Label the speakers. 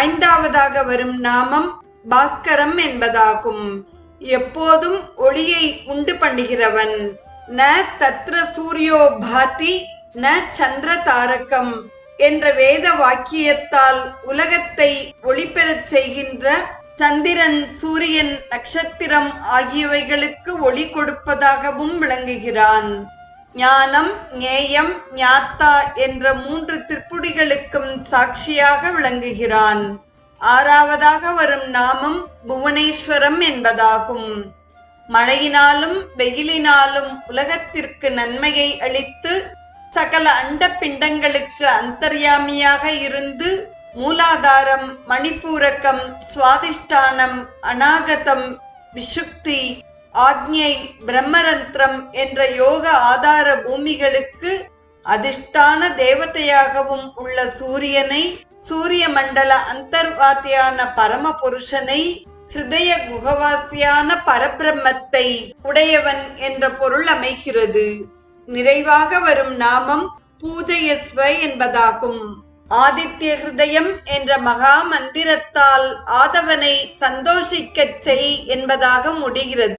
Speaker 1: ஐந்தாவதாக வரும் நாமம் பாஸ்கரம் என்பதாகும். எப்போதும் ஒளியை உண்டு பண்ணுகிறவன். ந தத்ர சூரியோ பாதி ந சந்திர தாரகம் என்ற வேத வாக்கியத்தால் உலகத்தை ஒளிபெறச் செய்கின்ற சந்திரன் சூரியன் நட்சத்திரம் ஆகியவைகளுக்கு ஒளி கொடுப்பதாகவும் விளங்குகிறான். ஞானம் ஞேயம் ஞாத்தா என்ற மூன்று திருப்புடிகளுக்கும் சாட்சியாக விளங்குகிறான். ஆறாவதாக வரும் நாமம் புவனேஸ்வரம் என்பதாகும். மழையினாலும் வெயிலினாலும் உலகத்திற்கு நன்மையை அளித்து சகல அண்ட பிண்டங்களுக்கு அந்தர்யாமியாக இருந்து மூலாதாரம் மணிப்பூரகம் சுவாதிஷ்டானம் அநாகதம் விஷுக்தி ஆக்ஞை பிரம்மரந்திரம் என்ற யோக ஆதார பூமிகளுக்கு அதிஷ்டான தேவதையாகவும் உள்ள சூரியனை சூரிய மண்டல அந்தர்வாதியான பரம புருஷனை ஹிருதய குகவாசியான பரபிரம்மத்தை உடையவன் என்ற பொருள் அமைகிறது. நிறைவாக வரும் நாமம் பூஜையஸ்வ என்பதாகும். ஆதித்ய ஹிருதயம் என்ற மகா மந்திரத்தால் ஆதவனை சந்தோஷிக்கச் செய் என்பதாக முடிகிறது.